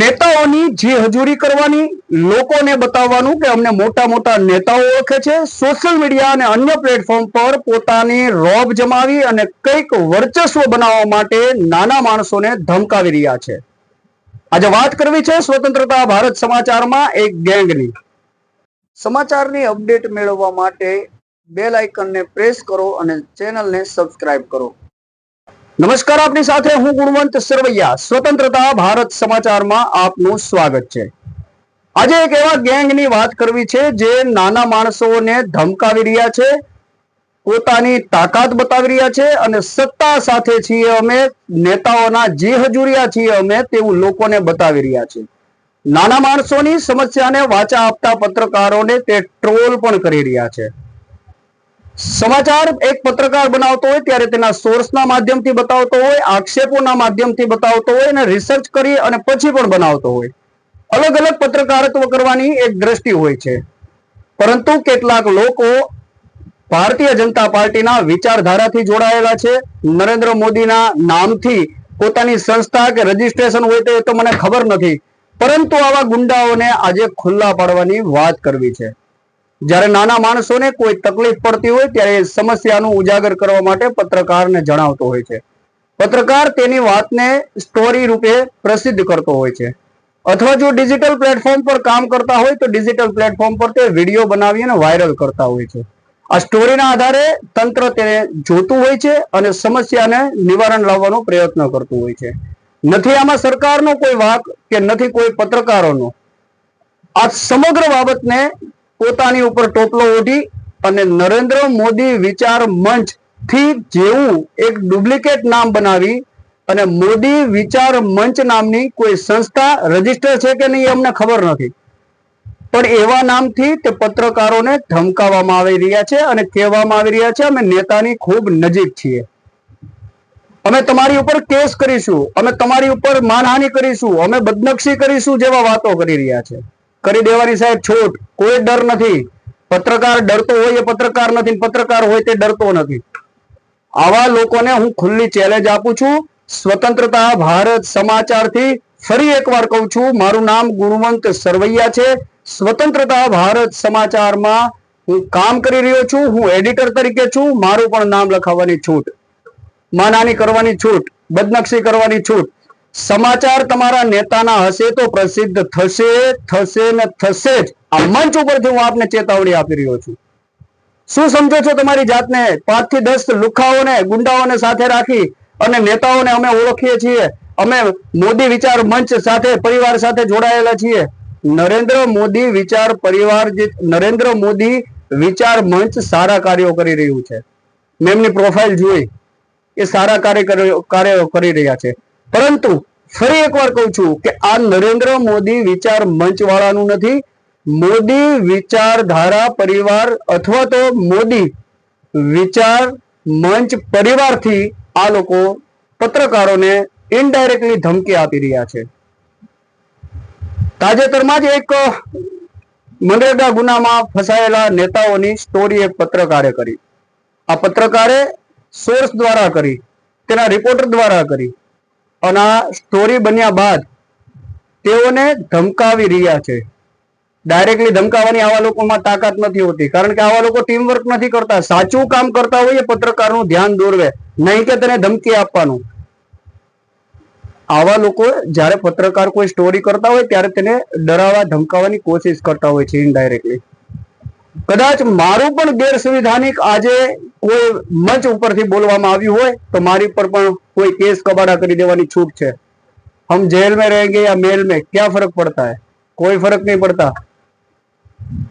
નેતાઓની જે હજૂરી કરવાની, લોકોને બતાવવાનું કે અમને મોટા મોટા નેતાઓ ઓળખે છે. સોશિયલ મીડિયા અને અન્ય પ્લેટફોર્મ પર પોતાની રોબ જમાવી અને કંઈક વર્ચસ્વ બનાવવા માટે નાના માણસોને ધમકાવી રહ્યા છે. આજે વાત કરવી છે સ્વતંત્રતા ભારત સમાચારમાં એક ગેંગની. સમાચારની અપડેટ મેળવવા માટે બેલ આઇકનને પ્રેસ કરો અને ચેનલને સબસ્ક્રાઇબ કરો. નમસ્કાર, આપની સાથે હું ગુણવંત સરવૈયા. સ્વતંત્રતા ભારત સમાચારમાં આપનું સ્વાગત છે. આજે એક એવા ગેંગની વાત કરવી છે જે નાના માણસોને ધમકાવી રહ્યા છે, પોતાની તાકાત બતાવી રહ્યા છે અને સત્તા સાથે છીએ અમે, નેતાઓના જે હજુરિયા છીએ અમે તેવું લોકોને બતાવી રહ્યા છે. નાના માણસોની સમસ્યાને વાચા આપતા પત્રકારોને તે ટ્રોલ પણ કરી રહ્યા છે. સમાચાર એક પત્રકાર બનાવતો હોય ત્યારે તેના સોર્સના માધ્યમથી બતાવતો હોય, આક્ષેપોના માધ્યમથી બતાવતો હોય અને રિસર્ચ કરી અને પછી પણ બનાવતો હોય. અલગ અલગ પત્રકારત્વ કરવાની એક દ્રષ્ટિ હોય છે. પરંતુ કેટલાક લોકો ભારતીય જનતા પાર્ટીના વિચારધારાથી જોડાયેલા છે. નરેન્દ્ર મોદીના નામથી પોતાની સંસ્થા કે રજીસ્ટ્રેશન હોય તો મને ખબર નથી. પરંતુ આવા ગુંડાઓને આજે ખુલ્લા પાડવાની વાત કરવી છે. જ્યારે નાના માણસોને કોઈ તકલીફ પડતી હોય ત્યારે સમસ્યાનું ઉજાગર કરવા માટે પત્રકારને જણાવતો હોય છે. પત્રકાર તેની વાતને સ્ટોરી રૂપે પ્રસિદ્ધ કરતો હોય છે. અથવા જો ડિજિટલ પ્લેટફોર્મ પર કામ કરતા હોય તો ડિજિટલ પ્લેટફોર્મ પર તે વીડિયો બનાવીને વાયરલ કરતા હોય છે. આ સ્ટોરીના આધારે તંત્ર તેને જોતું હોય છે અને સમસ્યાને નિવારણ લાવવાનો પ્રયત્ન કરતું હોય છે. નથી આમાં સરકારનો કોઈ વાક કે નથી કોઈ પત્રકારોનો. આ સમગ્ર બાબતને પોતાની ઉપર ટોપલો ઓઢી અને નરેન્દ્ર મોદી વિચાર મંચથી જેવું એક ડુપ્લિકેટ નામ બનાવી અને મોદી વિચાર મંચ નામની કોઈ સંસ્થા રજિસ્ટર છે કે નહીં અમને ખબર નથી. પણ એવા નામથી તે પત્રકારોને ધમકાવવામાં આવી રહ્યા છે અને કહેવામાં આવી રહ્યા છે, અમે નેતાની ખૂબ નજીક છીએ. અમે તમારી ઉપર કેસ કરીશું. અમે તમારી ઉપર માનહાનિ કરીશું. અમે બદનક્ષી કરીશું જેવા વાતો કરી રહ્યા છે. કરી દેવાની સાહેબ છૂટ. કોઈ ડર નથી. પત્રકાર ડરતો હોય એ પત્રકાર નથી, પત્રકાર હોય તે ડરતો નથી. આવા લોકોને હું ખુલ્લી ચેલેન્જ આપું છું. સ્વતંત્રતા, ભારત સમાચારથી ફરી એકવાર કહું છું, મારું નામ ગુણવંત સરવૈયા છે. સ્વતંત્રતા, ભારત સમાચારમાં હું કામ કરી રહ્યો છું. હું એડિટર તરીકે છું. મારું પણ નામ લખાવવાની છૂટ. માનાની કરવાની છૂટ. બદનક્ષી કરવાની છૂટ. સમાચાર તમારા નેતાના હશે તો પ્રસિદ્ધ થશે થશે ને થશે જ. આ મંચ ઉપરથી હું આપને ચેતવણી આપી રહ્યો છું. શું સમજો છો તમારી જાતને? પાંચથી દસ લુખાઓને, ગુંડાઓને સાથે રાખી અને નેતાઓને અમે ઓળખીએ છીએ. અમે મોદી વિચાર મંચ સાથે, પરિવાર સાથે જોડાયેલા છીએ. નરેન્દ્ર મોદી વિચાર પરિવાર જે, નરેન્દ્ર મોદી વિચાર મંચ સારા કાર્યો કરી રહ્યું છે. મેમની પ્રોફાઇલ જોઈ. એ સારા કાર્ય, કાર્યો કરી રહ્યા છે. પરંતુ ફરી એકવાર કહું છું કે આ નરેન્દ્ર મોદી વિચાર મંચ વાળાનું નથી. મોદી વિચારધારા પરિવાર અથવા તો મોદી વિચાર મંચ પરિવારથી આ લોકો પત્રકારોને ઇનડાયરેક્ટલી ધમકી આપી રહ્યા છે. તાજેતરમાં જ એક મનરેગા ગુનામાં ફસાયેલા નેતાઓની સ્ટોરી એક પત્રકારે કરી. આ પત્રકારે સોર્સ દ્વારા કરી, તેના રિપોર્ટર દ્વારા કરી. અને આ સ્ટોરી બન્યા બાદ તેઓને ધમકાવી રહ્યા છે. ડાયરેક્ટલી ધમકાવાની આવા લોકોમાં તાકાત નથી હોતી. કારણ કે આવા લોકો ટીમ વર્ક નથી કરતા. સાચું કામ કરતા હોય પત્રકારનું ધ્યાન દોરવે. નહીં કે તેને ધમકી આપવાનું. આવા લોકો જ્યારે પત્રકાર કોઈ સ્ટોરી કરતા હોય, ત્યારે તેને ડરાવવા, ધમકાવવાની કોશિશ કરતા હોય છે ઇનડાયરેક્ટલી કદાચ મારું પણ ગેરસંવિધાનિક આજે કોઈ મંચ ઉપરથી બોલવામાં આવ્યું હોય, તો મારી પર પણ કોઈ કેસ કબાડા કરી દેવાની છૂટ છે. હમ જેલ મેં રહેંગે યા મેલ મેં ક્યાં ફરક પડતા હે? કોઈ ફરક નહીં પડતા.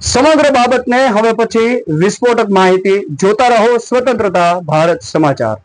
સમગ્ર બાબતને હવે પછી વિસ્ફોટક માહિતી જોતા રહો સ્વતંત્રતા ભારત સમાચાર.